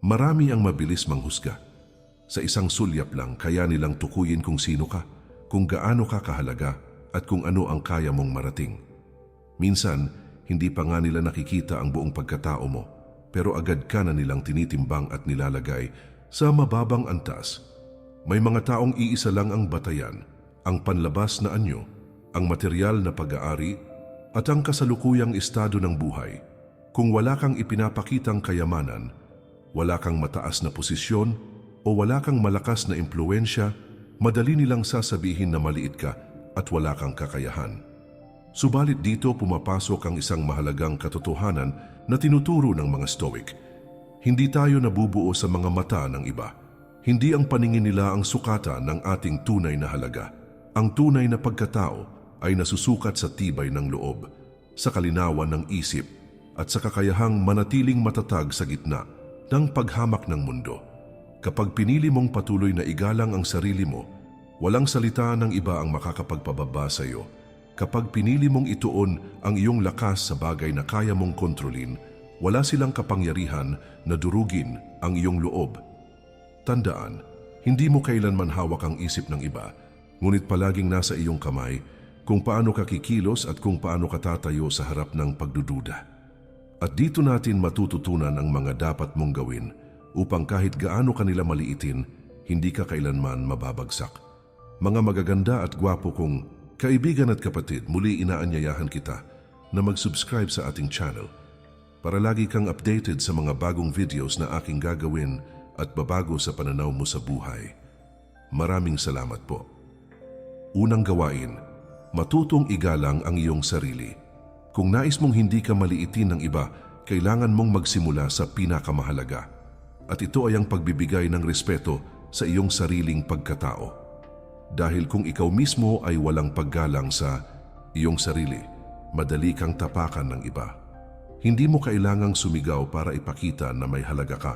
Marami ang mabilis manghusga. Sa isang sulyap lang kaya nilang tukuyin kung sino ka, kung gaano ka kahalaga, at kung ano ang kaya mong marating. Minsan, hindi pa nga nila nakikita ang buong pagkatao mo, pero agad ka na nilang tinitimbang at nilalagay sa mababang antas. May mga taong iisa lang ang batayan, ang panlabas na anyo, ang material na pag-aari, at ang kasalukuyang estado ng buhay. Kung wala kang ipinapakitang kayamanan, wala kang mataas na posisyon, o wala kang malakas na impluensya, madali nilang sasabihin na maliit ka at wala kang kakayahan. Subalit dito pumapasok ang isang mahalagang katotohanan na tinuturo ng mga Stoic. Hindi tayo nabubuo sa mga mata ng iba. Hindi ang paningin nila ang sukatan ng ating tunay na halaga. Ang tunay na pagkatao ay nasusukat sa tibay ng loob, sa kalinawan ng isip, at sa kakayahang manatiling matatag sa gitna ng paghamak ng mundo. Kapag pinili mong patuloy na igalang ang sarili mo, walang salita ng iba ang makakapagpababa sa iyo. Kapag pinili mong ituon ang iyong lakas sa bagay na kaya mong kontrolin, wala silang kapangyarihan na durugin ang iyong loob. Tandaan, hindi mo kailanman hawak ang isip ng iba, ngunit palaging nasa iyong kamay kung paano ka kikilos at kung paano ka tatayo sa harap ng pagdududa. At dito natin matututunan ang mga dapat mong gawin upang kahit gaano kanila maliitin, hindi ka kailanman mababagsak. Mga magaganda at gwapo kong kaibigan at kapatid, muli inaanyayahan kita na mag-subscribe sa ating channel para lagi kang updated sa mga bagong videos na aking gagawin at babago sa pananaw mo sa buhay. Maraming salamat po. Unang gawain, matutong igalang ang iyong sarili. Kung nais mong hindi ka maliitin ng iba, kailangan mong magsimula sa pinakamahalaga. At ito ay ang pagbibigay ng respeto sa iyong sariling pagkatao. Dahil kung ikaw mismo ay walang paggalang sa iyong sarili, madali kang tapakan ng iba. Hindi mo kailangang sumigaw para ipakita na may halaga ka.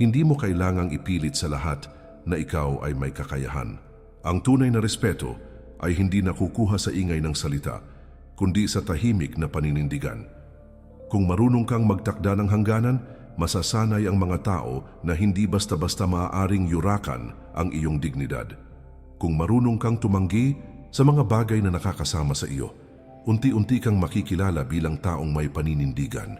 Hindi mo kailangang ipilit sa lahat na ikaw ay may kakayahan. Ang tunay na respeto ay hindi nakukuha sa ingay ng salita, kundi sa tahimik na paninindigan. Kung marunong kang magtakda ng hangganan, masasanay ang mga tao na hindi basta-basta maaaring yurakan ang iyong dignidad. Kung marunong kang tumanggi sa mga bagay na nakakasama sa iyo, unti-unti kang makikilala bilang taong may paninindigan.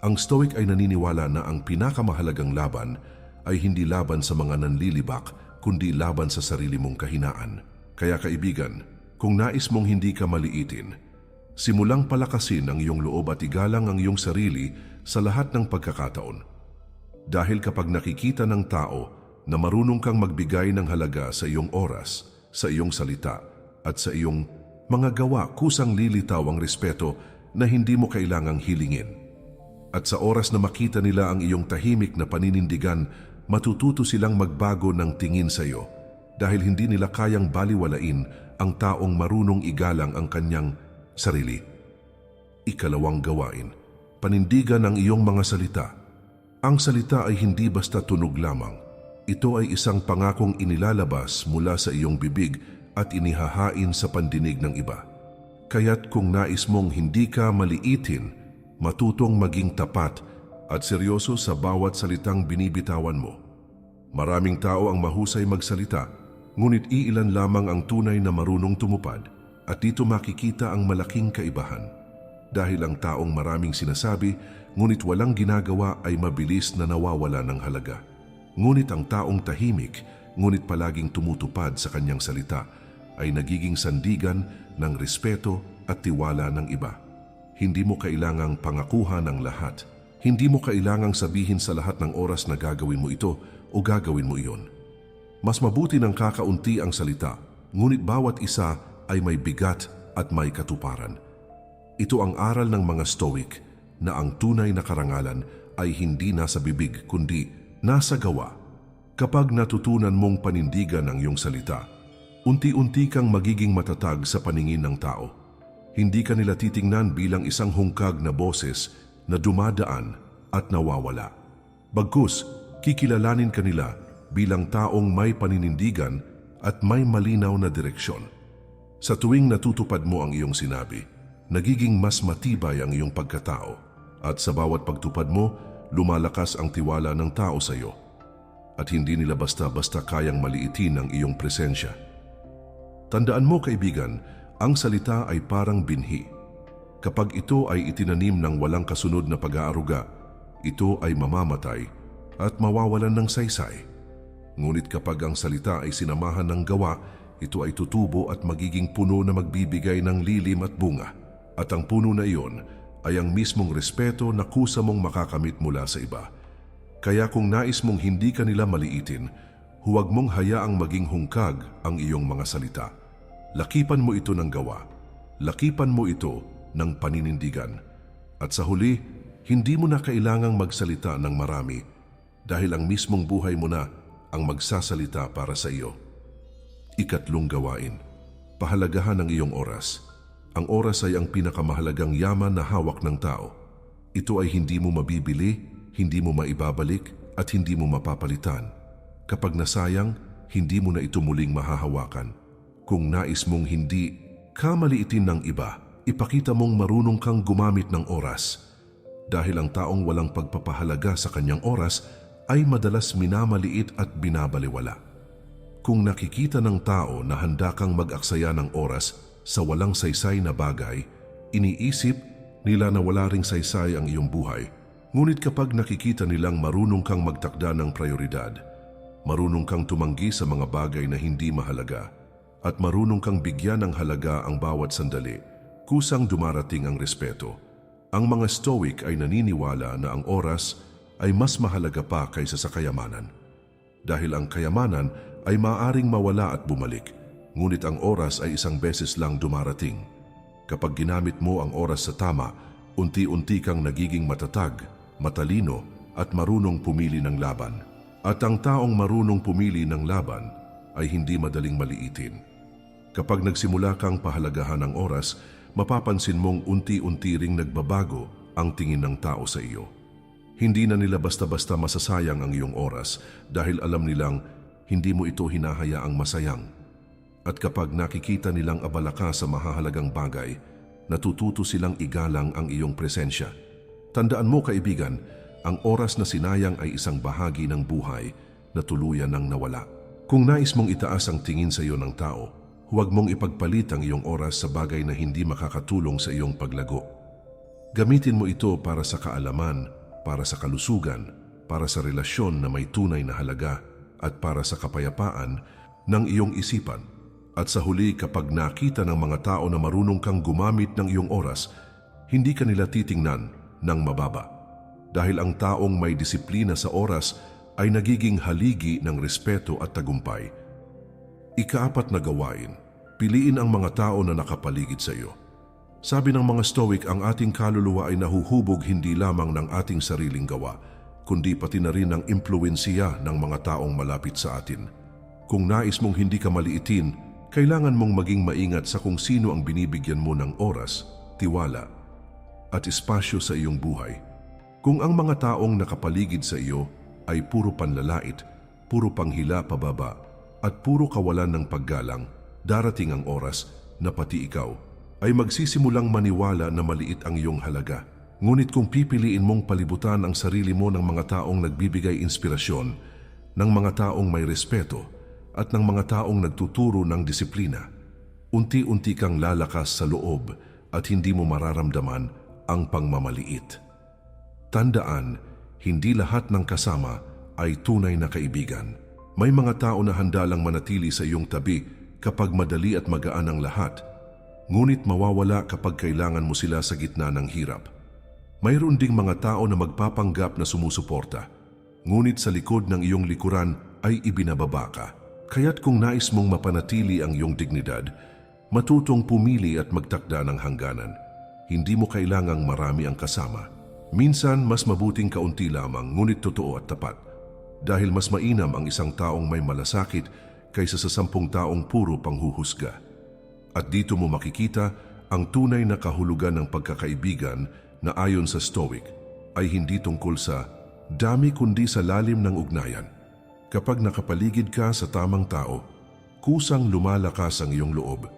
Ang Stoic ay naniniwala na ang pinakamahalagang laban ay hindi laban sa mga nanlilibak, kundi laban sa sarili mong kahinaan. Kaya kaibigan, kung nais mong hindi ka maliitin, simulang palakasin ang iyong loob at igalang ang iyong sarili sa lahat ng pagkakataon. Dahil kapag nakikita ng tao na marunong kang magbigay ng halaga sa iyong oras, sa iyong salita, at sa iyong mga gawa kusang lilitaw ang respeto na hindi mo kailangang hilingin. At sa oras na makita nila ang iyong tahimik na paninindigan, matututo silang magbago ng tingin sa iyo dahil hindi nila kayang baliwalain ang taong marunong igalang ang kanyang sarili. Ikalawang gawain, panindigan ang iyong mga salita. Ang salita ay hindi basta tunog lamang. Ito ay isang pangakong inilalabas mula sa iyong bibig at inihahain sa pandinig ng iba. Kaya't kung nais mong hindi ka maliitin, matutong maging tapat at seryoso sa bawat salitang binibitawan mo. Maraming tao ang mahusay magsalita, ngunit iilan lamang ang tunay na marunong tumupad at dito makikita ang malaking kaibahan. Dahil ang taong maraming sinasabi, ngunit walang ginagawa ay mabilis na nawawala ng halaga. Ngunit ang taong tahimik, ngunit palaging tumutupad sa kanyang salita, ay nagiging sandigan ng respeto at tiwala ng iba. Hindi mo kailangang pangakuha ng lahat. Hindi mo kailangang sabihin sa lahat ng oras na gagawin mo ito o gagawin mo iyon. Mas mabuti ng kakaunti ang salita, ngunit bawat isa ay may bigat at may katuparan. Ito ang aral ng mga Stoic na ang tunay na karangalan ay hindi nasa bibig kundi nasa gawa. Kapag natutunan mong panindigan ang iyong salita, unti-unti kang magiging matatag sa paningin ng tao. Hindi ka nila titingnan bilang isang hungkag na boses na dumadaan at nawawala. Bagkus, kikilalanin ka nila bilang taong may paninindigan at may malinaw na direksyon. Sa tuwing natutupad mo ang iyong sinabi, nagiging mas matibay ang iyong pagkatao at sa bawat pagtupad mo, lumalakas ang tiwala ng tao sa iyo at hindi nila basta-basta kayang maliitin ang iyong presensya. Tandaan mo kaibigan, ang salita ay parang binhi. Kapag ito ay itinanim ng walang kasunod na pag-aaruga, ito ay mamamatay at mawawalan ng saysay. Ngunit kapag ang salita ay sinamahan ng gawa, ito ay tutubo at magiging puno na magbibigay ng lilim at bunga. At ang puno na iyon ay ang mismong respeto na kusa mong makakamit mula sa iba. Kaya kung nais mong hindi ka nila maliitin, huwag mong hayaang maging hungkag ang iyong mga salita. Lakipan mo ito ng gawa. Lakipan mo ito ng paninindigan. At sa huli, hindi mo na kailangang magsalita ng marami dahil ang mismong buhay mo na ang magsasalita para sa iyo. Ikatlong gawain. Pahalagahan ang iyong oras. Ang oras ay ang pinakamahalagang yaman na hawak ng tao. Ito ay hindi mo mabibili, hindi mo maibabalik, at hindi mo mapapalitan. Kapag nasayang, hindi mo na ito muling mahahawakan. Kung nais mong hindi kamaliitin ng iba, ipakita mong marunong kang gumamit ng oras. Dahil ang taong walang pagpapahalaga sa kanyang oras ay madalas minamaliit at binabaliwala. Kung nakikita ng tao na handa kang mag-aksaya ng oras sa walang saysay na bagay, iniisip nila na wala ring saysay ang iyong buhay. Ngunit kapag nakikita nilang marunong kang magtakda ng prioridad, marunong kang tumanggi sa mga bagay na hindi mahalaga, at marunong kang bigyan ng halaga ang bawat sandali, kusang dumarating ang respeto. Ang mga stoic ay naniniwala na ang oras ay mas mahalaga pa kaysa sa kayamanan. Dahil ang kayamanan ay maaring mawala at bumalik, ngunit ang oras ay isang beses lang dumarating. Kapag ginamit mo ang oras sa tama, unti-unti kang nagiging matatag, matalino at marunong pumili ng laban. At ang taong marunong pumili ng laban ay hindi madaling maliitin. Kapag nagsimula kang pahalagahan ng oras, mapapansin mong unti-unti ring nagbabago ang tingin ng tao sa iyo. Hindi na nila basta-basta masasayang ang iyong oras dahil alam nilang hindi mo ito hinahayaang masayang. At kapag nakikita nilang abala ka sa mahahalagang bagay, natututo silang igalang ang iyong presensya. Tandaan mo kaibigan, ang oras na sinayang ay isang bahagi ng buhay na tuluyan ng nawala. Kung nais mong itaas ang tingin sa iyo ng tao, huwag mong ipagpalit ang iyong oras sa bagay na hindi makakatulong sa iyong paglago. Gamitin mo ito para sa kaalaman, para sa kalusugan, para sa relasyon na may tunay na halaga, at para sa kapayapaan ng iyong isipan. At sa huli kapag nakita ng mga tao na marunong kang gumamit ng iyong oras, hindi ka nila titingnan ng mababa. Dahil ang taong may disiplina sa oras ay nagiging haligi ng respeto at tagumpay. Ikaapat na gawain, piliin ang mga tao na nakapaligid sa iyo. Sabi ng mga Stoic, ang ating kaluluwa ay nahuhubog hindi lamang ng ating sariling gawa, kundi pati na rin ng impluensya ng mga taong malapit sa atin. Kung nais mong hindi ka maliitin, kailangan mong maging maingat sa kung sino ang binibigyan mo ng oras, tiwala, at espasyo sa iyong buhay. Kung ang mga taong nakapaligid sa iyo ay puro panlalait, puro panghila pababa, at puro kawalan ng paggalang, darating ang oras na pati ikaw ay magsisimulang maniwala na maliit ang iyong halaga. Ngunit kung pipiliin mong palibutan ang sarili mo ng mga taong nagbibigay inspirasyon, ng mga taong may respeto, at ng mga taong nagtuturo ng disiplina, unti-unti kang lalakas sa loob at hindi mo mararamdaman ang pangmamaliit. Tandaan, hindi lahat ng kasama ay tunay na kaibigan. May mga tao na handa lang manatili sa iyong tabi kapag madali at magaan ang lahat, ngunit mawawala kapag kailangan mo sila sa gitna ng hirap. Mayroon ding mga tao na magpapanggap na sumusuporta, ngunit sa likod ng iyong likuran ay ibinababa ka. Kaya't kung nais mong mapanatili ang iyong dignidad, matutong pumili at magtakda ng hangganan. Hindi mo kailangang marami ang kasama. Minsan, mas mabuting kaunti lamang, ngunit totoo at tapat. Dahil mas mainam ang isang taong may malasakit kaysa sa sampung taong puro panghuhusga. At dito mo makikita ang tunay na kahulugan ng pagkakaibigan na ayon sa Stoic ay hindi tungkol sa dami kundi sa lalim ng ugnayan. Kapag nakapaligid ka sa tamang tao, kusang lumalakas ang iyong loob.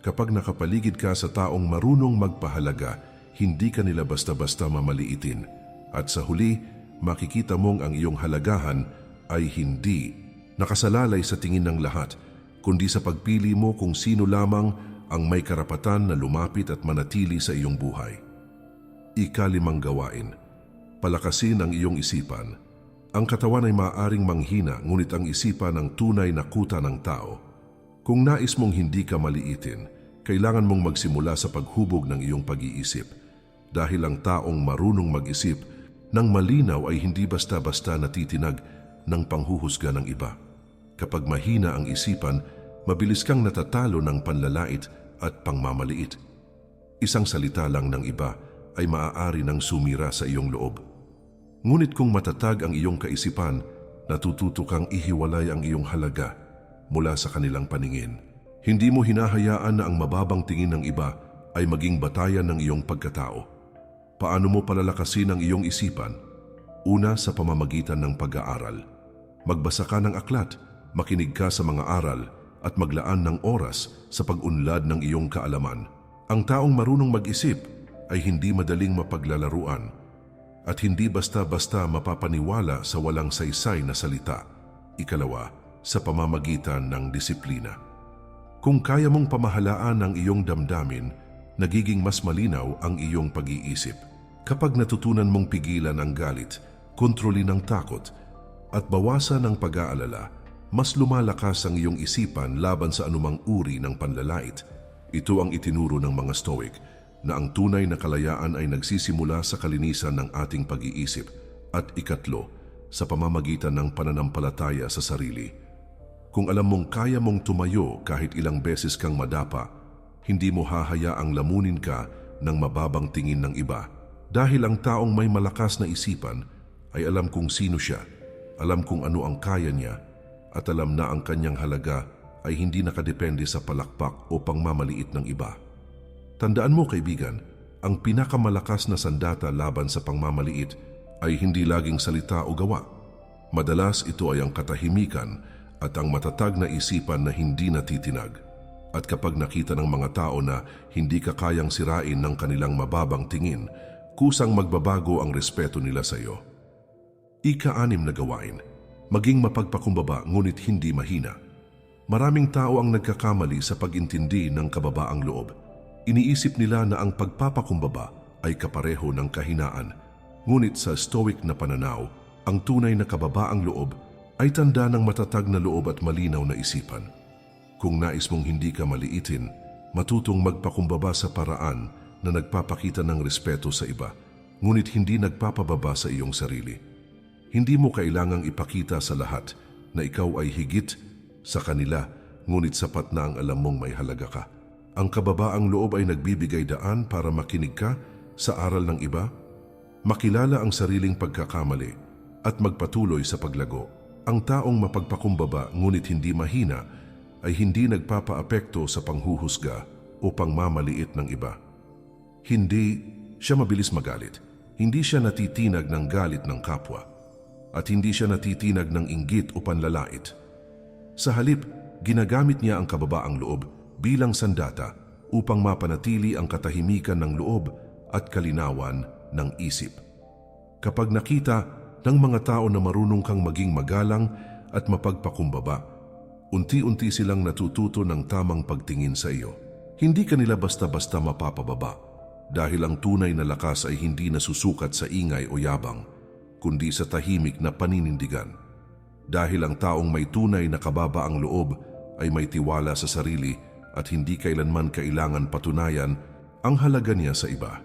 Kapag nakapaligid ka sa taong marunong magpahalaga, hindi ka nila basta-basta mamaliitin. At sa huli, makikita mong ang iyong halagahan ay hindi nakasalalay sa tingin ng lahat, kundi sa pagpili mo kung sino lamang ang may karapatan na lumapit at manatili sa iyong buhay. Ikalimang gawain, palakasin ang iyong isipan. Ang katawan ay maaaring manghina ngunit ang isipan ang tunay na kuta ng tao. Kung nais mong hindi ka maliitin, kailangan mong magsimula sa paghubog ng iyong pag-iisip. Dahil ang taong marunong mag-isip ng malinaw ay hindi basta-basta natitinag ng panghuhusga ng iba. Kapag mahina ang isipan, mabilis kang natatalo ng panlalait at pangmamaliit. Isang salita lang ng iba ay maaari nang sumira sa iyong loob. Ngunit kung matatag ang iyong kaisipan, natututo kang ihiwalay ang iyong halaga mula sa kanilang paningin. Hindi mo hinahayaan na ang mababang tingin ng iba ay maging batayan ng iyong pagkatao. Paano mo palalakasin ang iyong isipan? Una sa pamamagitan ng pag-aaral. Magbasa ka ng aklat, makinig ka sa mga aral, at maglaan ng oras sa pag-unlad ng iyong kaalaman. Ang taong marunong mag-isip ay hindi madaling mapaglalaruan at hindi basta-basta mapapaniwala sa walang saysay na salita. Ikalawa, sa pamamagitan ng disiplina. Kung kaya mong pamahalaan ang iyong damdamin, nagiging mas malinaw ang iyong pag-iisip. Kapag natutunan mong pigilan ang galit, kontrolin ang takot, at bawasan ang pag-aalala, mas lumalakas ang iyong isipan laban sa anumang uri ng panlalait. Ito ang itinuro ng mga Stoic na ang tunay na kalayaan ay nagsisimula sa kalinisan ng ating pag-iisip at ikatlo, sa pamamagitan ng pananampalataya sa sarili. Kung alam mong kaya mong tumayo kahit ilang beses kang madapa, hindi mo hahayaang lamunin ka ng mababang tingin ng iba. Dahil ang taong may malakas na isipan ay alam kung sino siya, alam kung ano ang kaya niya, at alam na ang kanyang halaga ay hindi nakadepende sa palakpak o pangmamaliit ng iba. Tandaan mo kaibigan, ang pinakamalakas na sandata laban sa pangmamaliit ay hindi laging salita o gawa. Madalas ito ay ang katahimikan at ang matatag na isipan na hindi natitinag. At kapag nakita ng mga tao na hindi ka kayang sirain ng kanilang mababang tingin, kusang magbabago ang respeto nila sa iyo. Ika-anim na gawain, maging mapagpakumbaba ngunit hindi mahina. Maraming tao ang nagkakamali sa pagintindi ng kababaang loob. Iniisip nila na ang pagpapakumbaba ay kapareho ng kahinaan. Ngunit sa stoic na pananaw, ang tunay na kababaang loob ay tanda ng matatag na loob at malinaw na isipan. Kung nais mong hindi ka maliitin, matutong magpakumbaba sa paraan na nagpapakita ng respeto sa iba, ngunit hindi nagpapababa sa iyong sarili. Hindi mo kailangang ipakita sa lahat na ikaw ay higit sa kanila, ngunit sapat na ang alam mong may halaga ka. Ang kababaang loob ay nagbibigay daan para makinig ka sa aral ng iba, makilala ang sariling pagkakamali at magpatuloy sa paglago. Ang taong mapagpakumbaba ngunit hindi mahina ay hindi nagpapaapekto sa panghuhusga o pangmamaliit ng iba. Hindi siya mabilis magalit. Hindi siya natitinag ng galit ng kapwa. At hindi siya natitinag ng inggit o panlalait. Sa halip, ginagamit niya ang kababaang loob bilang sandata upang mapanatili ang katahimikan ng loob at kalinawan ng isip. Kapag nakita ng mga tao na marunong kang maging magalang at mapagpakumbaba, unti-unti silang natututo ng tamang pagtingin sa iyo. Hindi kanila basta-basta mapapababa dahil ang tunay na lakas ay hindi nasusukat sa ingay o yabang, kundi sa tahimik na paninindigan. Dahil ang taong may tunay na kababaang loob ay may tiwala sa sarili at hindi kailanman kailangan patunayan ang halaga niya sa iba.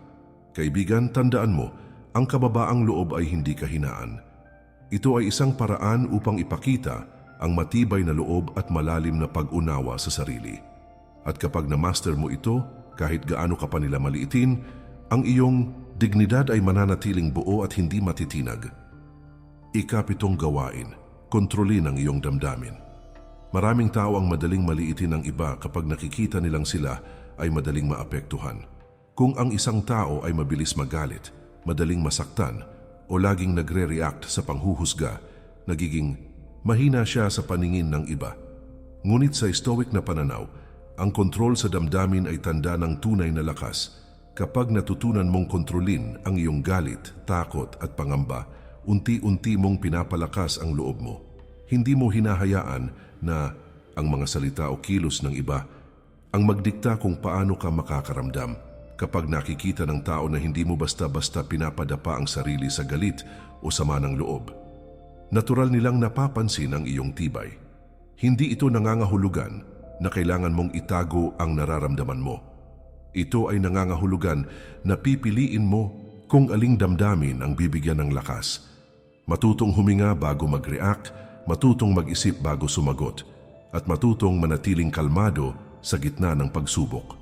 Kaibigan, tandaan mo, ang kababaang loob ay hindi kahinaan. Ito ay isang paraan upang ipakita ang matibay na loob at malalim na pag-unawa sa sarili. At kapag na-master mo ito, kahit gaano ka pa nila maliitin, ang iyong dignidad ay mananatiling buo at hindi matitinag. Ikapitong gawain, kontrolin ang iyong damdamin. Maraming tao ang madaling maliitin ng iba kapag nakikita nilang sila ay madaling maapektuhan. Kung ang isang tao ay mabilis magalit, madaling masaktan, o laging nagre-react sa panghuhusga, nagiging mahina siya sa paningin ng iba. Ngunit sa stoic na pananaw, ang kontrol sa damdamin ay tanda ng tunay na lakas. Kapag natutunan mong kontrolin ang iyong galit, takot at pangamba, unti-unti mong pinapalakas ang loob mo. Hindi mo hinahayaan na ang mga salita o kilos ng iba ang magdikta kung paano ka makakaramdam kapag nakikita ng tao na hindi mo basta-basta pinapadapa ang sarili sa galit o sama ng loob. Natural nilang napapansin ang iyong tibay. Hindi ito nangangahulugan na kailangan mong itago ang nararamdaman mo. Ito ay nangangahulugan na pipiliin mo kung aling damdamin ang bibigyan ng lakas. Matutong huminga bago mag-react, matutong mag-isip bago sumagot, at matutong manatiling kalmado sa gitna ng pagsubok.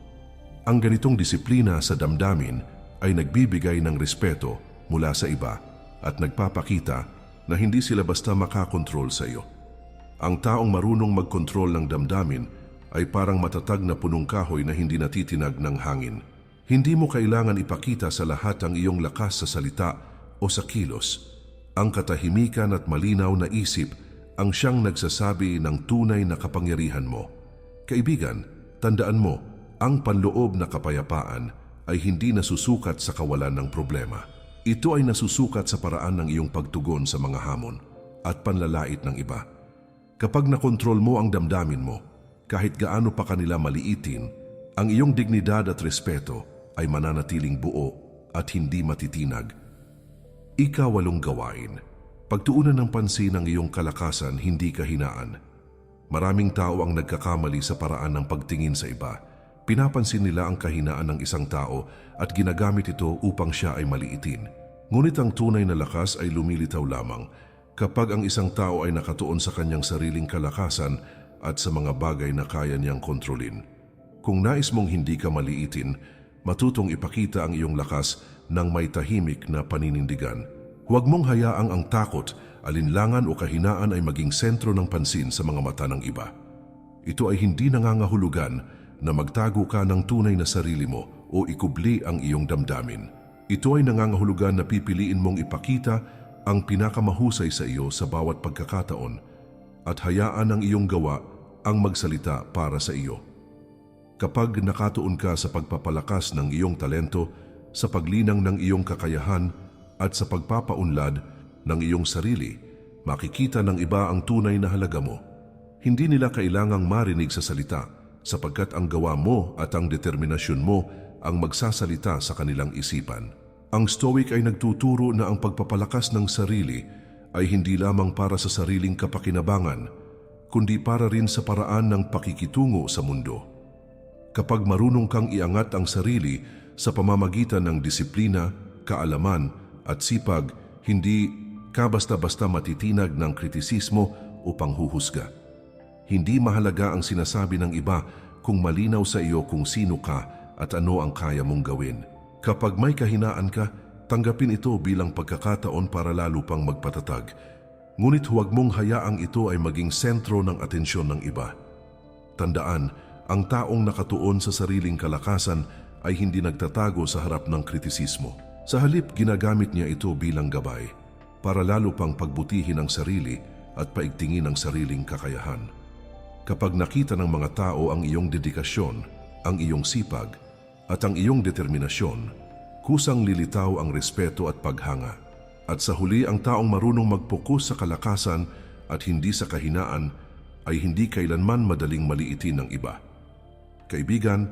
Ang ganitong disiplina sa damdamin ay nagbibigay ng respeto mula sa iba at nagpapakita na hindi sila basta makakontrol sa iyo. Ang taong marunong magkontrol ng damdamin ay parang matatag na punong kahoy na hindi natitinag ng hangin. Hindi mo kailangan ipakita sa lahat ang iyong lakas sa salita o sa kilos. Ang katahimikan at malinaw na isip ang siyang nagsasabi ng tunay na kapangyarihan mo. Kaibigan, tandaan mo, ang panloob na kapayapaan ay hindi nasusukat sa kawalan ng problema. Ito ay nasusukat sa paraan ng iyong pagtugon sa mga hamon at panlalait ng iba. Kapag nakontrol mo ang damdamin mo, kahit gaano pa kanila maliitin, ang iyong dignidad at respeto ay mananatiling buo at hindi matitinag. Ikawalong gawain, pagtuunan ng pansin ang iyong kalakasan, hindi kahinaan. Maraming tao ang nagkakamali sa paraan ng pagtingin sa iba. Pinapansin nila ang kahinaan ng isang tao at ginagamit ito upang siya ay maliitin. Ngunit ang tunay na lakas ay lumilitaw lamang kapag ang isang tao ay nakatuon sa kanyang sariling kalakasan at sa mga bagay na kaya niyang kontrolin. Kung nais mong hindi ka maliitin, matutong ipakita ang iyong lakas ng may tahimik na paninindigan. Huwag mong hayaang ang takot, alinlangan o kahinaan ay maging sentro ng pansin sa mga mata ng iba. Ito ay hindi nangangahulugan na magtago ka ng tunay na sarili mo o ikubli ang iyong damdamin. Ito ay nangangahulugan na pipiliin mong ipakita ang pinakamahusay sa iyo sa bawat pagkakataon at hayaan ang iyong gawa ang magsalita para sa iyo. Kapag nakatuon ka sa pagpapalakas ng iyong talento, sa paglinang ng iyong kakayahan at sa pagpapaunlad ng iyong sarili, makikita ng iba ang tunay na halaga mo. Hindi nila kailangang marinig sa salita sapagkat ang gawa mo at ang determinasyon mo ang magsasalita sa kanilang isipan. Ang Stoic ay nagtuturo na ang pagpapalakas ng sarili ay hindi lamang para sa sariling kapakinabangan, kundi para rin sa paraan ng pakikitungo sa mundo. Kapag marunong kang iangat ang sarili sa pamamagitan ng disiplina, kaalaman at sipag, hindi ka basta-basta matitinag ng kritisismo o panghuhusga. Hindi mahalaga ang sinasabi ng iba kung malinaw sa iyo kung sino ka at ano ang kaya mong gawin. Kapag may kahinaan ka, tanggapin ito bilang pagkakataon para lalo pang magpatatag. Ngunit huwag mong hayaang ito ay maging sentro ng atensyon ng iba. Tandaan, ang taong nakatuon sa sariling kalakasan ay hindi nagtatago sa harap ng kritisismo. Sa halip, ginagamit niya ito bilang gabay para lalo pang pagbutihin ang sarili at paigtingin ang sariling kakayahan. Kapag nakita ng mga tao ang iyong dedikasyon, ang iyong sipag, at ang iyong determinasyon, kusang lilitaw ang respeto at paghanga. At sa huli ang taong marunong magpokus sa kalakasan at hindi sa kahinaan ay hindi kailanman madaling maliitin ng iba. Kaibigan,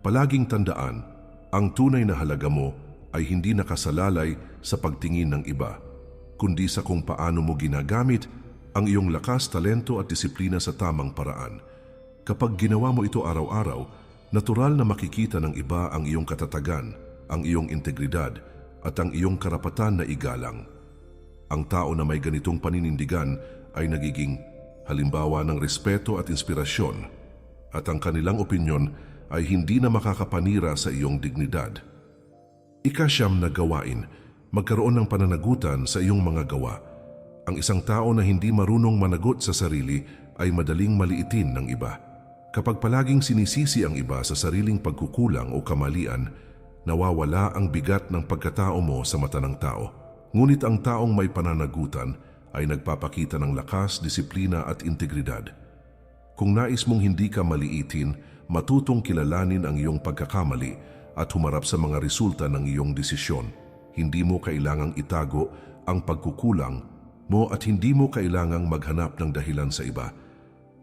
palaging tandaan, ang tunay na halaga mo ay hindi nakasalalay sa pagtingin ng iba, kundi sa kung paano mo ginagamit ang iyong lakas, talento at disiplina sa tamang paraan. Kapag ginawa mo ito araw-araw, natural na makikita ng iba ang iyong katatagan, ang iyong integridad at ang iyong karapatan na igalang. Ang tao na may ganitong paninindigan ay nagiging halimbawa ng respeto at inspirasyon at ang kanilang opinyon ay hindi na makakapanira sa iyong dignidad. Ikasyam na gawain, magkaroon ng pananagutan sa iyong mga gawa. Ang isang tao na hindi marunong managot sa sarili ay madaling maliitin ng iba. Kapag palaging sinisisi ang iba sa sariling pagkukulang o kamalian, nawawala ang bigat ng pagkatao mo sa mata ng tao. Ngunit ang taong may pananagutan ay nagpapakita ng lakas, disiplina at integridad. Kung nais mong hindi ka maliitin, matutong kilalanin ang iyong pagkakamali at humarap sa mga resulta ng iyong desisyon. Hindi mo kailangang itago ang pagkukulang mo at hindi mo kailangang maghanap ng dahilan sa iba.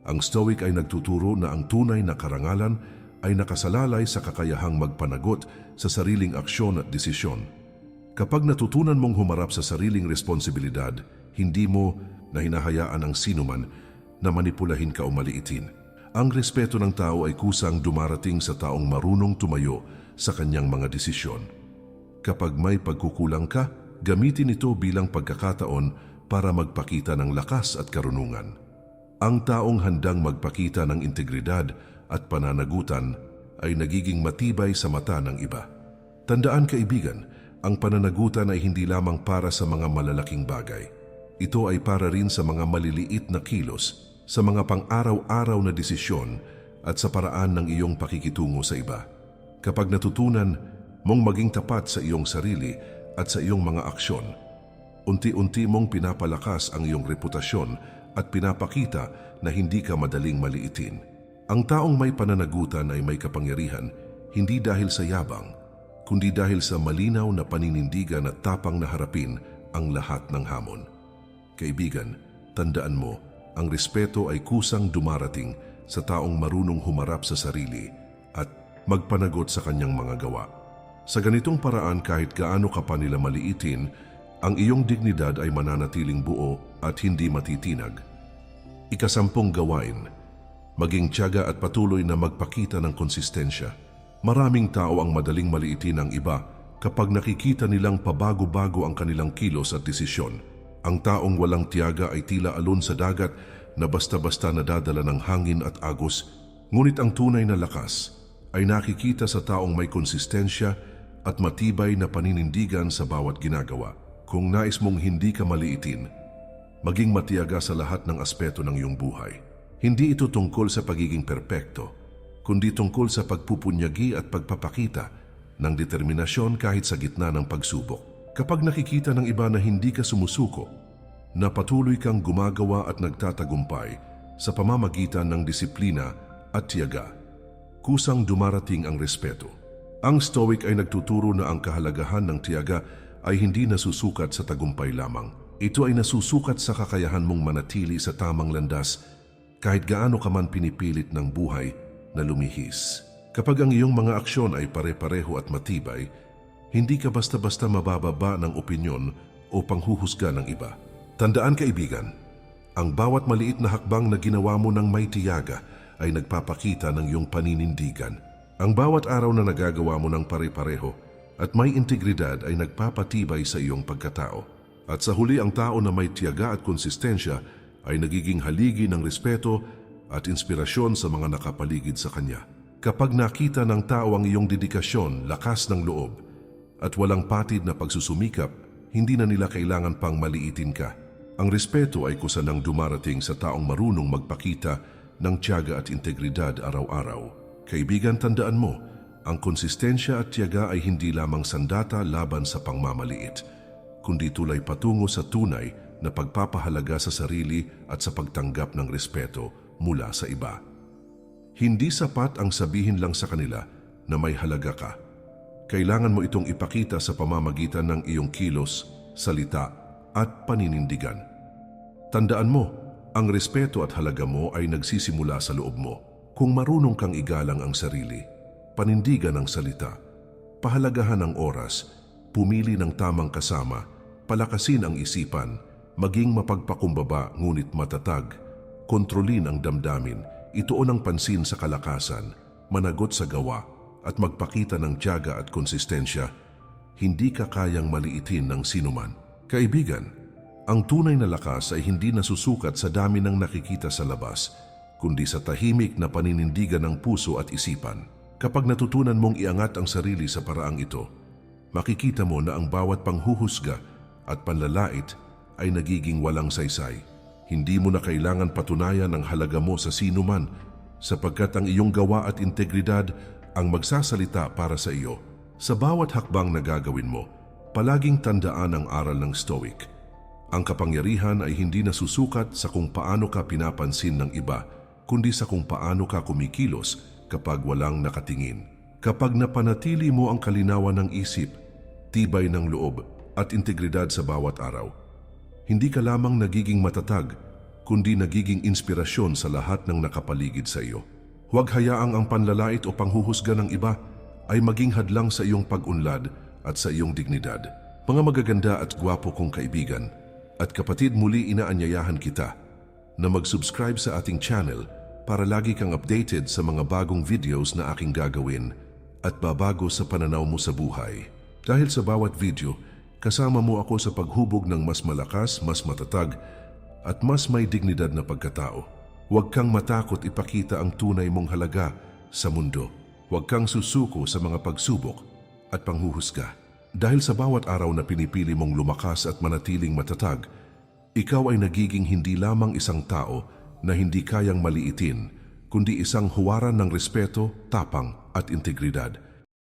Ang Stoic ay nagtuturo na ang tunay na karangalan ay nakasalalay sa kakayahang magpanagot sa sariling aksyon at desisyon. Kapag natutunan mong humarap sa sariling responsibilidad, hindi mo na hinahayaan ang sinuman na manipulahin ka o maliitin. Ang respeto ng tao ay kusang dumarating sa taong marunong tumayo sa kanyang mga desisyon. Kapag may pagkukulang ka, gamitin ito bilang pagkakataon para magpakita ng lakas at karunungan. Ang taong handang magpakita ng integridad at pananagutan ay nagiging matibay sa mata ng iba. Tandaan kaibigan, ang pananagutan ay hindi lamang para sa mga malalaking bagay. Ito ay para rin sa mga maliliit na kilos, sa mga pang-araw-araw na desisyon at sa paraan ng iyong pakikitungo sa iba. Kapag natutunan mong maging tapat sa iyong sarili at sa iyong mga aksyon, unti-unti mong pinapalakas ang iyong reputasyon at pinapakita na hindi ka madaling maliitin. Ang taong may pananagutan ay may kapangyarihan hindi dahil sa yabang, kundi dahil sa malinaw na paninindigan at tapang na harapin ang lahat ng hamon. Kaibigan, tandaan mo, ang respeto ay kusang dumarating sa taong marunong humarap sa sarili magpanagot sa kanyang mga gawa. Sa ganitong paraan kahit gaano ka pa nila maliitin, ang iyong dignidad ay mananatiling buo at hindi matitinag. Ikasampung gawain, maging tiyaga at patuloy na magpakita ng konsistensya. Maraming tao ang madaling maliitin ang iba kapag nakikita nilang pabago-bago ang kanilang kilos at desisyon. Ang taong walang tiyaga ay tila alon sa dagat na basta-basta nadadala ng hangin at agos, ngunit ang tunay na lakas ay nakikita sa taong may konsistensya at matibay na paninindigan sa bawat ginagawa. Kung nais mong hindi ka maliitin, maging matiyaga sa lahat ng aspeto ng iyong buhay. Hindi ito tungkol sa pagiging perpekto, kundi tungkol sa pagpupunyagi at pagpapakita ng determinasyon kahit sa gitna ng pagsubok. Kapag nakikita ng iba na hindi ka sumusuko, na patuloy kang gumagawa at nagtatagumpay sa pamamagitan ng disiplina at tiyaga, kusang dumarating ang respeto. Ang Stoic ay nagtuturo na ang kahalagahan ng tiyaga ay hindi nasusukat sa tagumpay lamang. Ito ay nasusukat sa kakayahan mong manatili sa tamang landas kahit gaano ka man pinipilit ng buhay na lumihis. Kapag ang iyong mga aksyon ay pare-pareho at matibay, hindi ka basta-basta mabababa ng opinyon o panghuhusga ng iba. Tandaan kaibigan, ang bawat maliit na hakbang na ginawa mo ng may tiyaga ay nagpapakita ng iyong paninindigan. Ang bawat araw na nagagawa mo ng pare-pareho at may integridad ay nagpapatibay sa iyong pagkatao. At sa huli ang tao na may tiyaga at konsistensya ay nagiging haligi ng respeto at inspirasyon sa mga nakapaligid sa kanya. Kapag nakita ng tao ang iyong dedikasyon, lakas ng loob, at walang patid na pagsusumikap, hindi na nila kailangan pang maliitin ka. Ang respeto ay kusanang dumarating sa taong marunong magpakita ng tiyaga at integridad araw-araw. Kaibigan, tandaan mo, ang konsistensya at tiyaga ay hindi lamang sandata laban sa pangmamaliit, kundi tulay patungo sa tunay na pagpapahalaga sa sarili at sa pagtanggap ng respeto mula sa iba. Hindi sapat ang sabihin lang sa kanila na may halaga ka. Kailangan mo itong ipakita sa pamamagitan ng iyong kilos, salita at paninindigan. Tandaan mo, ang respeto at halaga mo ay nagsisimula sa loob mo kung marunong kang igalang ang sarili panindigan ng salita, pahalagahan ng oras, pumili ng tamang kasama, palakasin ang isipan, maging mapagpakumbaba ngunit matatag, kontrolin ang damdamin, ituon ang pansin sa kalakasan, managot sa gawa, at magpakita ng tiyaga at konsistensya, hindi ka kayang maliitin ng sinuman. Kaibigan, ang tunay na lakas ay hindi nasusukat sa dami ng nakikita sa labas, kundi sa tahimik na paninindigan ng puso at isipan. Kapag natutunan mong iangat ang sarili sa paraang ito, makikita mo na ang bawat panghuhusga at panlalait ay nagiging walang saysay. Hindi mo na kailangan patunayan ang halaga mo sa sino man sapagkat ang iyong gawa at integridad ang magsasalita para sa iyo. Sa bawat hakbang na gagawin mo, palaging tandaan ang aral ng Stoic. Ang kapangyarihan ay hindi nasusukat sa kung paano ka pinapansin ng iba, kundi sa kung paano ka kumikilos kapag walang nakatingin. Kapag napanatili mo ang kalinawan ng isip, tibay ng loob, at integridad sa bawat araw. Hindi ka lamang nagiging matatag, kundi nagiging inspirasyon sa lahat ng nakapaligid sa iyo. Huwag hayaang ang panlalait o panghuhusga ng iba ay maging hadlang sa iyong pag-unlad at sa iyong dignidad. Mga magaganda at gwapo kong kaibigan, at kapatid muli inaanyayahan kita na mag-subscribe sa ating channel para lagi kang updated sa mga bagong videos na aking gagawin at babago sa pananaw mo sa buhay. Dahil sa bawat video, kasama mo ako sa paghubog ng mas malakas, mas matatag, at mas may dignidad na pagkatao. Huwag kang matakot ipakita ang tunay mong halaga sa mundo. Huwag kang susuko sa mga pagsubok at panghuhusga. Dahil sa bawat araw na pinipili mong lumakas at manatiling matatag, ikaw ay nagiging hindi lamang isang tao na hindi kayang maliitin, kundi isang huwaran ng respeto, tapang at integridad.